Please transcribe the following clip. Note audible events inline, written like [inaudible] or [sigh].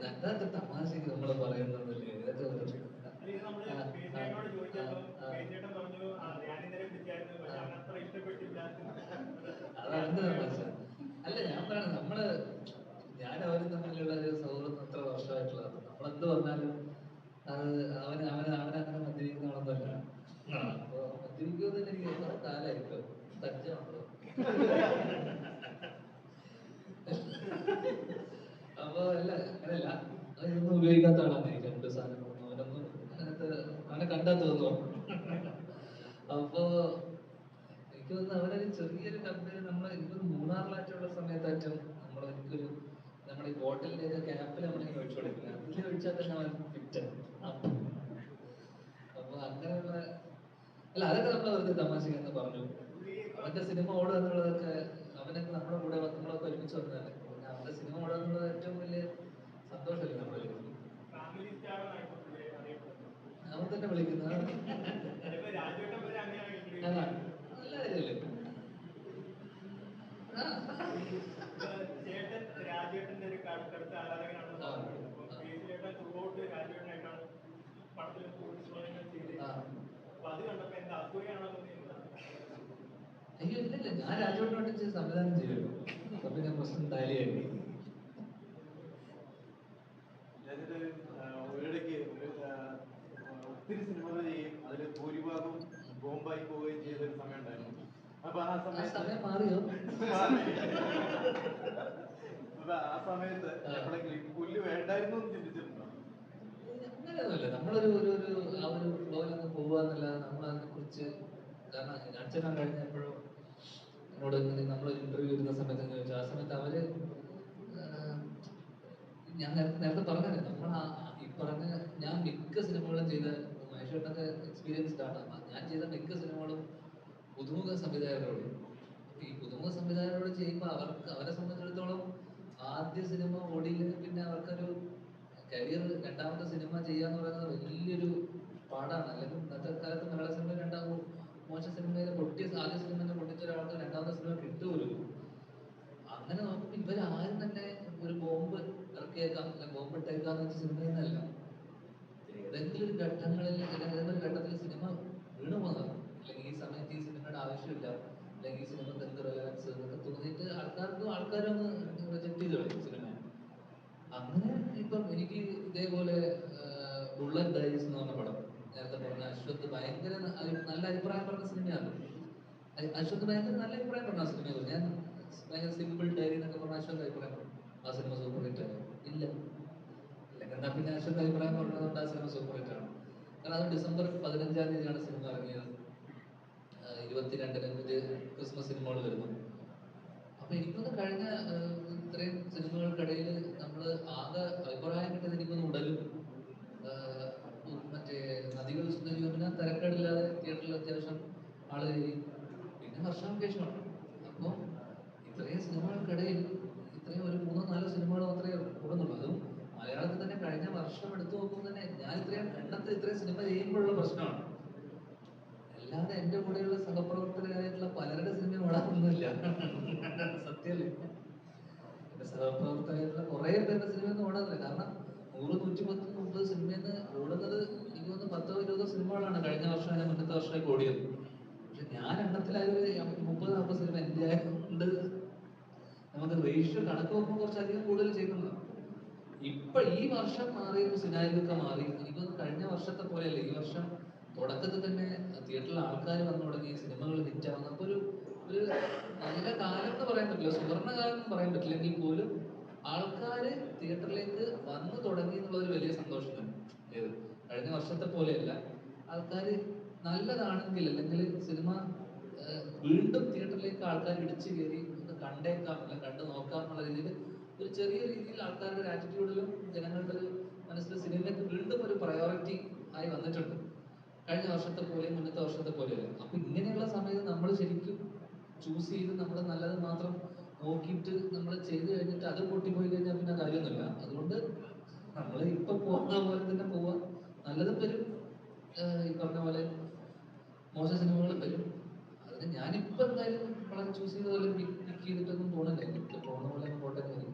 അതൊക്കെ തമാശക്ക് നമ്മൾ പറയുന്നുണ്ടല്ലേ? ഇതൊക്കെ വെറുതെ. അതാണ് തമാശ. അല്ല ഞാൻ പറയുന്നത് നമ്മൾ ഞാൻ അവരും തമ്മിലുള്ള ഒരു സൗഹൃദം അത്ര വർഷമായിട്ടുള്ളതാണ് നമ്മളെന്ത് പറഞ്ഞാലും അത് അവന് അവന് അവനങ്ങനെ അങ്ങനെ ആ, അപ്പൊ മദ്യപിക്കുമെന്ന് എനിക്ക് എത്ര കാലമായിട്ടോ തഞ്ചമാണല്ലോ [laughs] അപ്പൊ അല്ല അതൊന്നും നമ്മൾ എനിക്കൊരു അല്ല നമ്മൾ പറഞ്ഞു. അവന്റെ സിനിമ ഓടുക എന്നുള്ളതൊക്കെ അവനൊക്കെ നമ്മുടെ കൂടെ നമ്മളൊക്കെ ഒരുമിച്ച് വന്നതല്ലേ പിന്നെ അവന്റെ സിനിമ ഓടുക എന്നുള്ളത് ഏറ്റവും വലിയ സന്തോഷമല്ലേ നമ്മുടെ ജീവിതത്തിൽ. ഫാമിലി സ്റ്റാറായിട്ട് പുള്ളിയെ അറിയപ്പെടുന്നു അവൻ തന്നെ വിളിക്കുന്നത്. ചിലപ്പോ രാജുവേട്ടൻ വരെ അങ്ങനെയാണ് introduce അതാ, നല്ല കാര്യമല്ലേ? ചേട്ടൻ ഒരു ത്രൂഔട്ട് പടത്തിൽ കൂടുതൽ ചെയ്തത്. അപ്പൊ അത് കണ്ടപ്പോ എന്താ അസൂയാണോ അയ്യോ ഇല്ലല്ല. ഞാൻ രാജോട്ടിനോട് ചെയ്ത് സംവിധാനം ചെയ്യുമല്ലോ അപ്പൊ പിന്നെ പ്രശ്നം ടാലിയായി ഞാനിത് ആ, ഒരിടയ്ക്ക് ഒരു ആ, ഒത്തിരി സിനിമകൾ ചെയ്യും അതിൽ ഭൂരിഭാഗം ബോംബായി പോവുകയും ചെയ്ത ഒരു സമയം ഉണ്ടായിരുന്നു. അപ്പൊ ആ സമയത്ത് അപ്പൊ ആ സമയത്ത് നമ്മളെ എപ്പോഴെങ്കിലും പുല്ല് വേണ്ടായിരുന്നു എന്ന് ചിന്തിച്ചിട്ടുണ്ടോ? അങ്ങനെയൊന്നുമല്ല. നമ്മളൊരു ഒരു ഒരു ആ ഒരു ഫ്ലോയിലൊന്ന് പോവാന്നല്ലാതെ നമ്മൾ അതിനെ കുറിച്ച് കാരണം അച്ഛനാ കഴിഞ്ഞപ്പോഴും എന്നോട് നമ്മൾ ഇന്റർവ്യൂ ചെയ്യുന്ന സമയത്ത് ഇങ്ങനെ ചോദിച്ചു. ആ സമയത്ത് അവർ ഞാൻ നേരത്തെ പറഞ്ഞത് നമ്മൾ ഈ പറഞ്ഞ ഞാൻ മിക്ക സിനിമകളും ചെയ്ത മഹേഷേട്ടൊക്കെ എക്സ്പീരിയൻസ്ഡ് ആണ് ഞാൻ ചെയ്ത മിക്ക സിനിമകളും പുതുമുഖ സംവിധായകരോട്. ഈ പുതുമുഖ സംവിധായകരോട് ചെയ്യുമ്പോൾ അവർക്ക് അവരെ സംബന്ധിച്ചിടത്തോളം ആദ്യ സിനിമ ഓടിയില്ലെങ്കിൽ പിന്നെ അവർക്കൊരു കരിയർ രണ്ടാമത്തെ സിനിമ ചെയ്യാന്ന് പറയുന്നത് വലിയൊരു പാടാണ്. അല്ലെങ്കിൽ ഇന്നത്തെ കാലത്ത് മലയാള സിനിമ രണ്ടാമത് മോശം സിനിമയിൽ പൊട്ടിയ ആദ്യ സിനിമ പൊട്ടിച്ച ഒരാൾക്ക് രണ്ടാമത്തെ സിനിമ കിട്ടുമല്ലോ അങ്ങനെ നോക്കുമ്പോൾ ഇവരാരും തന്നെ ഒരു ബോംബ് ഏതെങ്കിലും ഒരു ഘട്ടങ്ങളിൽ അല്ലെങ്കിൽ ഏതെങ്കിലും ഒരു ഘട്ടത്തിൽ സിനിമ വീണു പോകുന്നതാണ് അല്ലെങ്കിൽ ഈ സമയത്ത് ഈ സിനിമയുടെ ആവശ്യമില്ല. അല്ലെങ്കിൽ ഈ സിനിമക്ക് എന്ത് റെലവൻസ് എന്നൊക്കെ തോന്നിയിട്ട് ആൾക്കാർക്കും ആൾക്കാരൊന്ന് റിജക്ട് ചെയ്ത് കളയും സിനിമ അങ്ങനെ ഇപ്പം എനിക്ക് ഇതേപോലെ ബുള്ളറ്റ് ഡയറീസ് എന്ന് പറഞ്ഞ പടം നേരത്തെ പറഞ്ഞ അശ്വത്ത് ഭയങ്കര നല്ല അഭിപ്രായം പറഞ്ഞ സിനിമയാണ്. അശ്വത് അശ്വത്ത് ഭയങ്കര നല്ല അഭിപ്രായം പറഞ്ഞ സിനിമയാണ്. സിനിമയെ ഞാൻ ഭയങ്കര സിമ്പിൾ ഡയറി എന്നൊക്കെ പറഞ്ഞ അശ്വത്ത് അഭിപ്രായം പറഞ്ഞു. ആ സിനിമ സൂപ്പർ ഹിറ്റ് ആയോ. ഇല്ല. എന്നാ പിന്നെ അശ്വത്ത് അഭിപ്രായം പറഞ്ഞതുകൊണ്ട് ആ സിനിമ സൂപ്പർ ഹിറ്റ് ആണ് കാരണം അത് ഡിസംബർ പതിനഞ്ചാം തീയതിയാണ് സിനിമ ഇറങ്ങിയത്. ഇരുപത്തിരണ്ടിന് ഇത് ക്രിസ്മസ് സിനിമകൾ വരുന്നു. അപ്പൊ എനിക്കൊന്ന് കഴിഞ്ഞ ഇത്രയും സിനിമകൾക്കിടയിൽ നമ്മൾ ആകെ അഭിപ്രായം കിട്ടിയത് എനിക്കൊന്ന് ഉടലും. മറ്റേ നദികൾ സുന്ദരിയോമിന തിരക്കേടില്ലാതെ തിയേറ്ററിൽ അത്യാവശ്യം ആൾ പിന്നെ ഹർഷാങ്കേഷമാണ് അപ്പോൾ ഇത്രയും സിനിമകൾക്കിടയിൽ ഇത്രയും ഒരു മൂന്നോ നാലോ സിനിമകൾ മാത്രമേ കൂടുന്നുള്ളൂ അതും മലയാളത്തിൽ തന്നെ കഴിഞ്ഞ വർഷം എടുത്തു നോക്കുമ്പോൾ തന്നെ ഞാൻ ഇത്രയും എണ്ണത്തിൽ ഇത്രയും സിനിമ ചെയ്യുമ്പോഴുള്ള പ്രശ്നമാണ്. അല്ലാതെ എന്റെ കൂടെയുള്ള സഹപ്രവർത്തകരായിട്ടുള്ള പലരുടെ സിനിമ ഓടാനൊന്നുമില്ല സത്യല്ലേ എന്റെ സഹപ്രവർത്തകരായിട്ടുള്ള കുറേ പേരുടെ സിനിമ ഒന്നും ഓടാനില്ല കാരണം നൂറ് നൂറ്റി പത്ത് മുപ്പത് സിനിമയിൽ നിന്ന് ഓടുന്നത് എനിക്ക് തോന്നുന്നു പത്തോ ഇരുപതോ സിനിമകളാണ് കഴിഞ്ഞ വർഷം അല്ലെങ്കിൽ മുന്നത്തെ വർഷമൊക്കെ ഓടിയത്. പക്ഷെ ഞാൻ എണ്ണത്തിലായത് ഒരു മുപ്പത് നാൽപ്പത് സിനിമ എന്റെ ആയതുകൊണ്ട് നമുക്ക് റേഷ്യോ കണക്ക് നോക്കുമ്പോൾ കുറച്ചധികം കൂടുതൽ ഇപ്പൊ ഈ വർഷം മാറിയപ്പോൾ സിനാരിയൊക്കെ മാറി. എനിക്കൊന്ന് കഴിഞ്ഞ വർഷത്തെ പോലെ അല്ല ഈ വർഷം തുടക്കത്തിൽ തന്നെ തിയേറ്ററിൽ ആൾക്കാർ വന്നു തുടങ്ങി സിനിമകൾ ഹിറ്റാവുന്ന അപ്പൊ ഒരു ഒരു നല്ല കാലം എന്ന് പറയാൻ പറ്റില്ല. സുവർണ കാലം എന്ന് പറയാൻ പറ്റില്ലെങ്കിൽ പോലും ആൾക്കാർ തിയേറ്ററിലേക്ക് വന്നു തുടങ്ങി എന്നുള്ളത് വലിയ സന്തോഷം തന്നെ. ഏത്? കഴിഞ്ഞ വർഷത്തെ പോലെയല്ല. ആൾക്കാർ നല്ലതാണെങ്കിൽ അല്ലെങ്കിൽ സിനിമ വീണ്ടും തിയേറ്ററിലേക്ക് ആൾക്കാർ ഇടിച്ചു കയറി ഒന്ന് കണ്ടേക്കാം അല്ലെങ്കിൽ കണ്ടു നോക്കാം എന്നുള്ള രീതിയിൽ ഒരു ചെറിയ രീതിയിൽ ആൾക്കാരുടെ ഒരു ആറ്റിറ്റ്യൂഡിലും ജനങ്ങളുടെ ഒരു മനസ്സിൽ സിനിമയ്ക്ക് വീണ്ടും ഒരു പ്രയോറിറ്റി ആയി വന്നിട്ടുണ്ട്. കഴിഞ്ഞ വർഷത്തെ പോലെ മുന്നത്തെ വർഷത്തെ പോലെയല്ല അപ്പൊ ഇങ്ങനെയുള്ള സമയത്ത് നമ്മൾ ശരിക്കും ചൂസ് ചെയ്ത് നമ്മൾ നല്ലത് മാത്രം നോക്കിയിട്ട് നമ്മൾ ചെയ്തു കഴിഞ്ഞിട്ട് അത് പൊട്ടിപ്പോയി കഴിഞ്ഞാൽ പിന്നെ കാര്യമൊന്നുമില്ല. അതുകൊണ്ട് നമ്മൾ ഇപ്പൊ പോകുന്ന പോലെ തന്നെ പോവാ നല്ലതും വരും. ഈ പറഞ്ഞ പോലെ മോശം സിനിമകളും വരും. അതിന് ഞാനിപ്പോ എന്തായാലും വളരെ ചൂസ് ചെയ്ത പോലെ പിക്ക് ചെയ്തിട്ടൊന്നും തോന്നില്ല എനിക്ക് പോകുന്ന പോലെ പോട്ടെ എന്ന്.